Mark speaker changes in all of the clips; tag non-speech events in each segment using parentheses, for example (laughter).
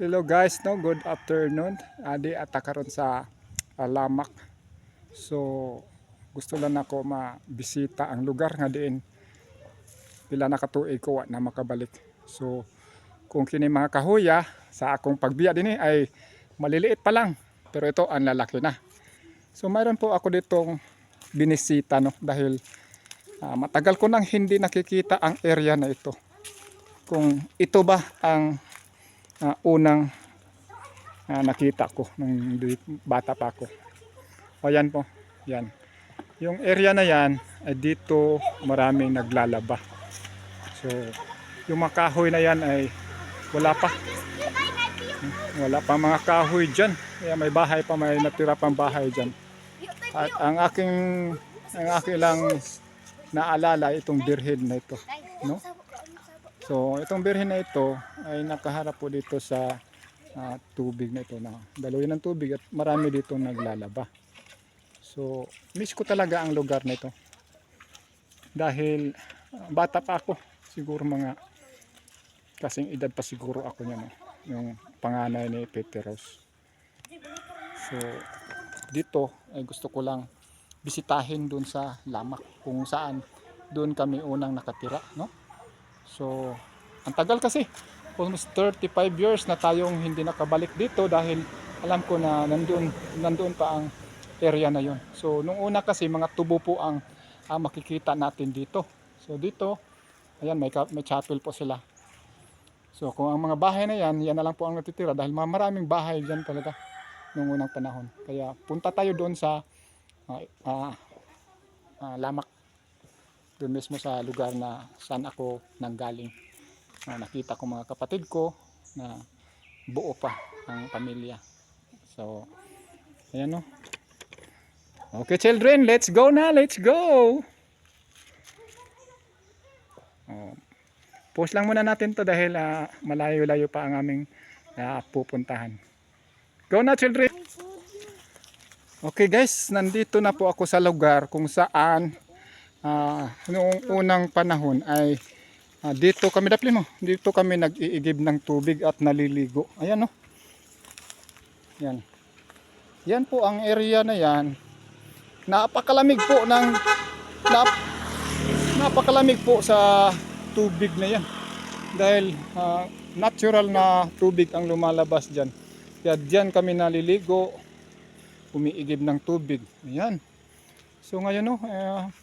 Speaker 1: Hello guys, no good afternoon. Adi at karon sa ah, Lamak. So gusto lang ako mabisita ang lugar nga diin pila na katuig ko na makabalik. So kung kini mga kahuya sa akong pagbiya dinhi ay maliliit pa lang pero ito ang lalaki na. So mayroon po ako ditong binisita no dahil ah, matagal ko nang hindi nakikita ang area na ito. Kung ito ba ang ah, unang ah, nakita ko nung bata pa ako. O yan po, yan. Yung area na yan, ay dito maraming naglalaba. So, yung mga kahoy na yan ay wala pa. Wala pa mga kahoy dyan. Kaya may bahay pa, may natira pang bahay dyan. At ang aking, ang aking lang naalala itong birhen na ito. No? So, itong birhen na ito ay nakaharap po dito sa ah, tubig na ito na daloy ng tubig at marami dito naglalaba. So, miss ko talaga ang lugar na ito. Dahil ah, bata pa ako, siguro mga kasing edad pa siguro ako niya, no? yung panganay ni Peter Rose. So, dito ay gusto ko lang bisitahin dun sa Lamak kung saan doon kami unang nakatira, no? So, ang tagal kasi. Almost 35 years na tayong hindi nakabalik dito dahil alam ko na nandoon, nandoon pa ang area na yon. So, nung una kasi mga tubo po ang ah, makikita natin dito. So, dito, ayan, may, may chapel po sila. So, kung ang mga bahay na yan, yan na lang po ang natitira dahil ma- maraming bahay dyan talaga nung unang panahon. Kaya punta tayo doon sa ah, ah, ah, Lamak doon mismo sa lugar na saan ako nanggaling. Na nakita ko mga kapatid ko na buo pa ang pamilya. So, ayan no. Okay children, let's go na, let's go! Oh, post lang muna natin to dahil ah, malayo-layo pa ang aming ah, pupuntahan. Go na children! Okay guys, nandito na po ako sa lugar kung saan ah, noong unang panahon ay ah, dito kami dapli mo, dito kami nag-iigib ng tubig at naliligo. Ayan no. Yan. Yan po ang area na yan. Napakalamig po ng nap, napakalamig po sa tubig na yan. Dahil ah, natural na tubig ang lumalabas diyan. Kaya diyan kami naliligo, umiigib ng tubig. Ayan. So ngayon no, eh,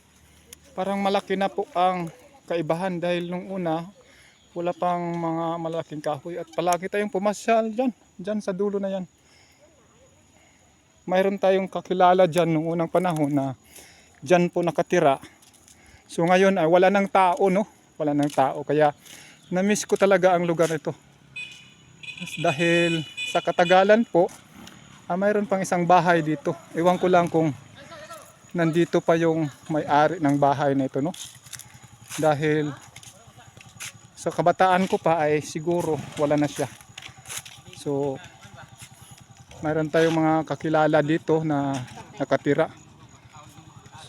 Speaker 1: parang malaki na po ang kaibahan dahil nung una wala pang mga malaking kahoy at palagi tayong pumasyal dyan, dyan sa dulo na yan. Mayroon tayong kakilala dyan nung unang panahon na dyan po nakatira. So ngayon ay wala ng tao no, wala ng tao kaya na-miss ko talaga ang lugar ito. Dahil sa katagalan po, ah, mayroon pang isang bahay dito. Ewan ko lang kung nandito pa yung may-ari ng bahay na ito, no? Dahil sa kabataan ko pa ay siguro wala na siya. So, mayroon tayong mga kakilala dito na nakatira.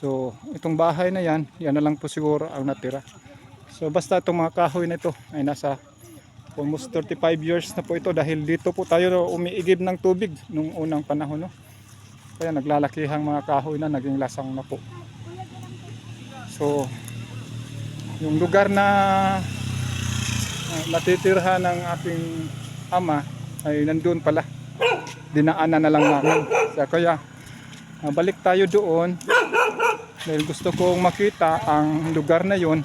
Speaker 1: So, itong bahay na yan, yan na lang po siguro ang natira. So, basta itong mga kahoy na ito ay nasa almost 35 years na po ito dahil dito po tayo umiigib ng tubig nung unang panahon, no? Kaya naglalakihang mga kahoy na naging lasang na po. So, yung lugar na uh, natitirhan ng aking ama ay nandun pala. Dinaanan na lang namin. So, kaya balik tayo doon dahil gusto kong makita ang lugar na yon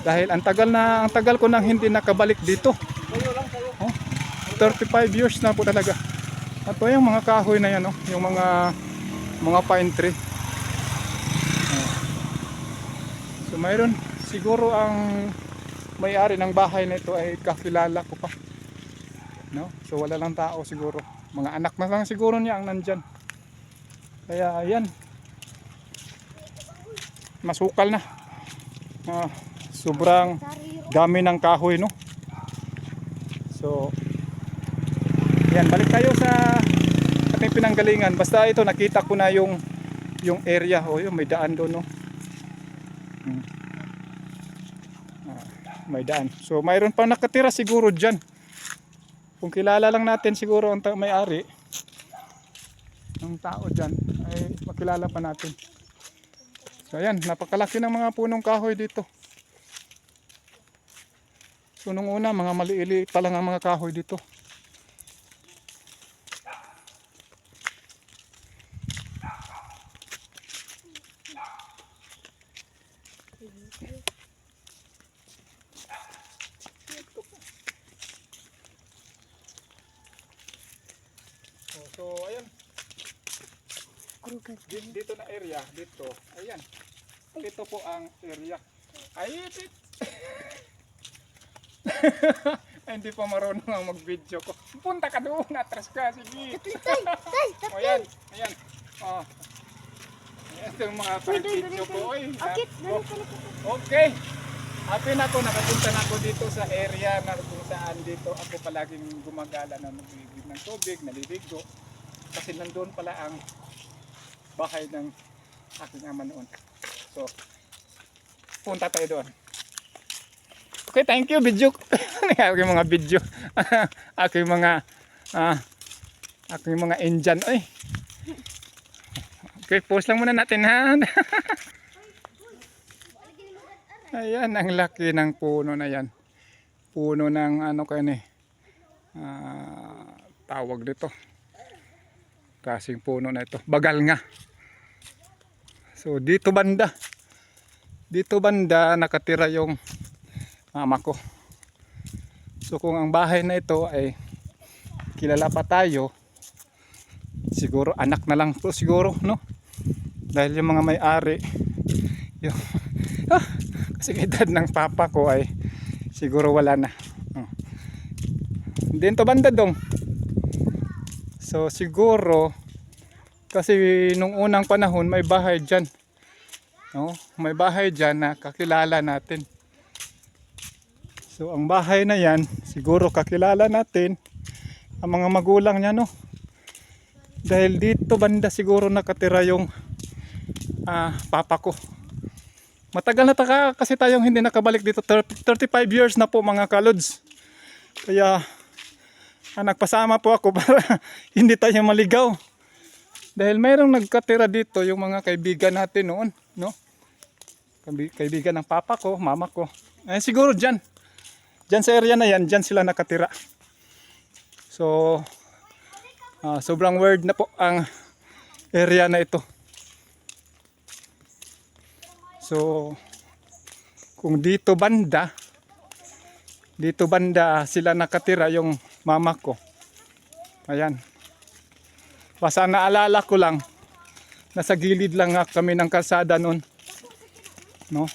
Speaker 1: dahil ang tagal na ang tagal ko nang hindi nakabalik dito. Oh, 35 years na po talaga. At po yung mga kahoy na yan, oh, yung mga mga pine tree. So mayroon siguro ang may-ari ng bahay na ito ay kakilala ko pa. No? So wala lang tao siguro. Mga anak na lang siguro niya ang nandyan. Kaya ayan. Masukal na. Ah, sobrang dami ng kahoy no. So yan, balik tayo sa ating pinanggalingan. Basta ito nakita ko na yung yung area o yung may daan doon no. Hmm. Ah, may daan. So mayroon pang nakatira siguro diyan. Kung kilala lang natin siguro ang may-ari, ng tao dyan, ay makilala pa natin. So ayan, napakalaki ng mga punong kahoy dito. So nung una, mga maliili pa lang ang mga kahoy dito. Oh, So ayan, Di- dito na area, dito, ayan. Ito po ang area. Ay, it. (laughs) Hindi pa marunong ang mag-video ko. Punta ka doon, atras ka, sige. o, (laughs) ayan, ayan. Oh. Ito yung mga video ko. Ha?
Speaker 2: Akit,
Speaker 1: Oh, Okay. Happy na ako, nakapunta na ako dito sa area na kung saan dito ako palaging gumagala na nagbibig ng tubig, naliligo. Kasi nandun pala ang bahay ng aking ama noon. So, punta tayo doon. Okay, thank you, video. (laughs) aking mga video. (laughs) aking mga, ah, aking mga Indian. Ay. Okay, pause lang muna natin ha. (laughs) Ayan, ang laki ng puno na yan. Puno ng ano kayo ni, ah, tawag dito. Kasing puno na ito. Bagal nga. So, dito banda. Dito banda nakatira yung mama ko. So, kung ang bahay na ito ay kilala pa tayo, siguro anak na lang to siguro, no? Dahil yung mga may-ari, yung, (laughs) ah, kasi edad ng papa ko ay siguro wala na. Oh. Dito banda dong. So siguro kasi nung unang panahon may bahay diyan. No? May bahay diyan na kakilala natin. So ang bahay na 'yan, siguro kakilala natin ang mga magulang niya no. Dahil dito banda siguro nakatira yung ah, papa ko. Matagal na taka kasi tayong hindi nakabalik dito. 30 35 years na po mga kalods. Kaya ah, nagpasama po ako (laughs) para hindi tayo maligaw. Dahil mayroong nagkatira dito yung mga kaibigan natin noon, no? Kaibi- Kaibigan ng papa ko, mama ko. Eh siguro diyan. Diyan sa area na yan, diyan sila nakatira. So ah, sobrang weird na po ang area na ito. So, kung dito banda, dito banda sila nakatira yung mama ko. Ayan. Basta naalala ko lang, nasa gilid lang kami ng kalsada noon. No?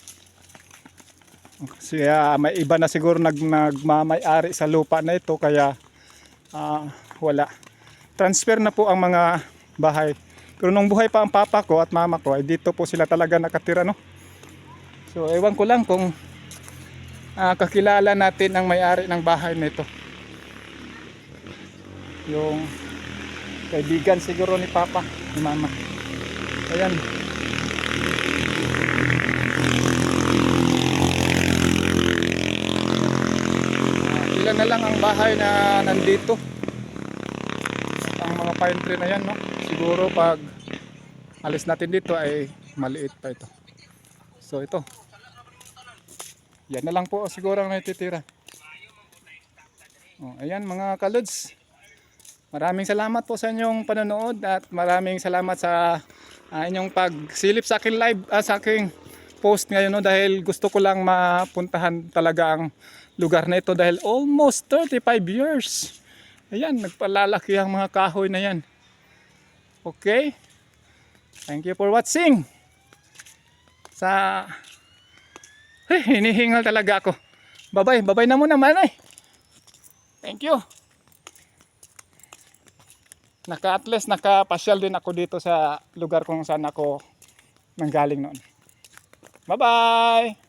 Speaker 1: Kasi ah, may iba na siguro nag, nagmamay-ari sa lupa na ito kaya ah, wala. Transfer na po ang mga bahay. Pero nung buhay pa ang papa ko at mama ko, ay dito po sila talaga nakatira, no? So, ewan ko lang kung ah, kakilala natin ang may-ari ng bahay nito. Yung kaibigan siguro ni Papa, ni Mama. Ayan. Ah, ilan na lang ang bahay na nandito. Ang mga pine tree na yan, no? Siguro pag alis natin dito ay maliit pa ito. So ito. Yan na lang po siguro ang natitira. Oh, ayan mga kalods. Maraming salamat po sa inyong panonood at maraming salamat sa ah, inyong pagsilip sa aking live ah, sa aking post ngayon no dahil gusto ko lang mapuntahan talaga ang lugar na ito dahil almost 35 years. Ayan, nagpalalaki ang mga kahoy na yan. Okay? Thank you for watching sa eh, hinihingal talaga ako. Babay, babay na muna manay. Thank you. Naka at least nakapasyal din ako dito sa lugar kung saan ako nanggaling noon. Bye-bye.